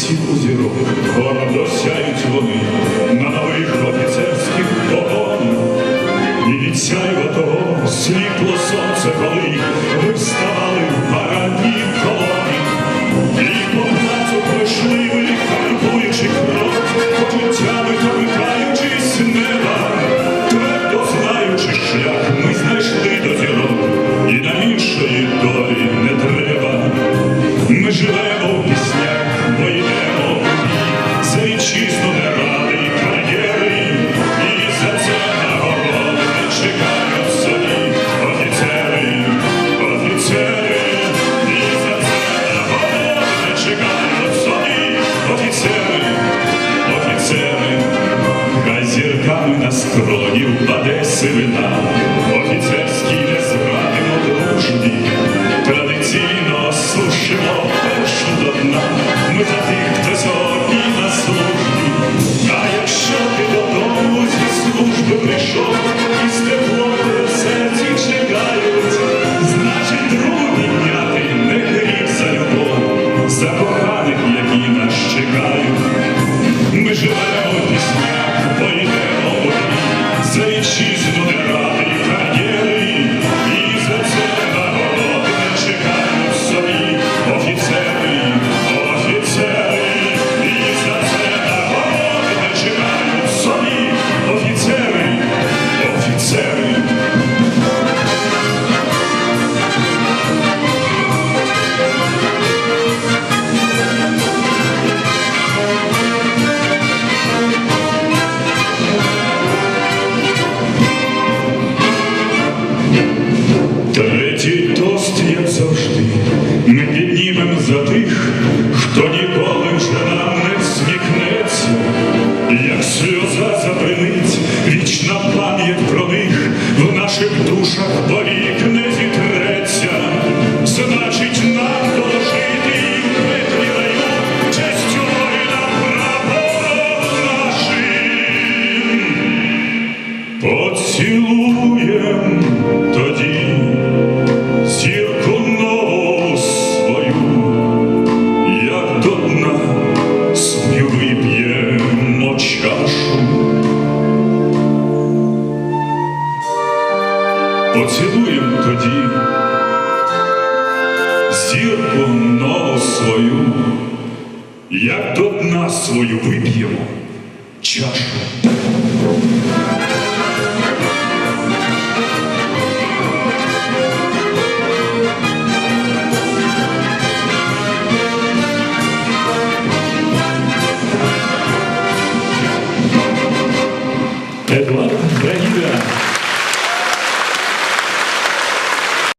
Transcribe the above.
Сів у зірок, гордо сяють вони на нових офіцерських погон. І від сяйва того світло сонце, коли ви вставали в парадній колоні. І по плацу пройшли ви, харкуючи кров, почуттями торкаючись неба, твердо знаючи шлях, ми знайшли до зірок, і на іншої долі не треба. Ми живемо в сивина, офіцерські не зрадимо дружбі, традиційно сушимо першу до дна, ми за тих, хто сьогодні на службі, а якщо ти додому зі служби прийшов, душах повік не зітреться. Значить, нам дожити і в пеклі раю честю воїна прапором нашим. Поцілуєм тоді зірку нову свою, як до дна свою вип'ємо чашу. Поцілуєм тоді зірку нову свою, як до дна свою вип'ємо чашу. Едуард Брагіда.